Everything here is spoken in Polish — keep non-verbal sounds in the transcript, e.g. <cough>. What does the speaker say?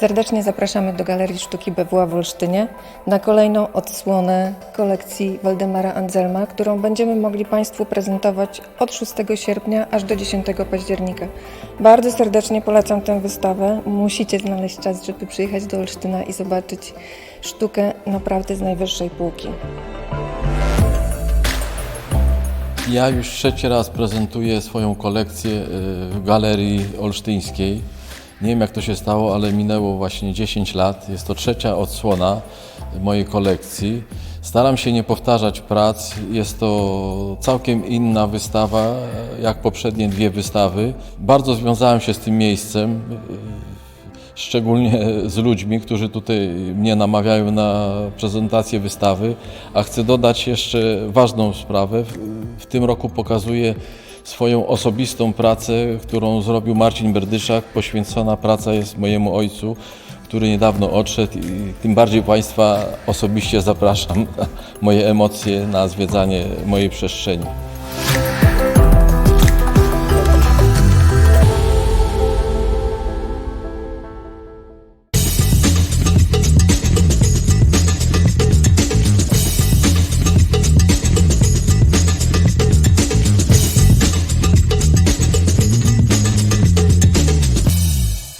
Serdecznie zapraszamy do Galerii Sztuki BWA w Olsztynie na kolejną odsłonę kolekcji Waldemara Anzelma, którą będziemy mogli Państwu prezentować od 6 sierpnia aż do 10 października. Bardzo serdecznie polecam tę wystawę. Musicie znaleźć czas, żeby przyjechać do Olsztyna i zobaczyć sztukę naprawdę z najwyższej półki. Ja już trzeci raz prezentuję swoją kolekcję y, w Galerii Olsztyńskiej. Nie wiem jak to się stało, ale minęło właśnie 10 lat. Jest to trzecia odsłona mojej kolekcji. Staram się nie powtarzać prac. Jest to całkiem inna wystawa jak poprzednie dwie wystawy. Bardzo związałem się z tym miejscem szczególnie z ludźmi, którzy tutaj mnie namawiają na prezentację wystawy, a chcę dodać jeszcze ważną sprawę. W tym roku pokazuję swoją osobistą pracę, którą zrobił Marcin Berdyszak. Poświęcona praca jest mojemu ojcu, który niedawno odszedł i tym bardziej Państwa osobiście zapraszam <laughs> moje emocje, na zwiedzanie mojej przestrzeni.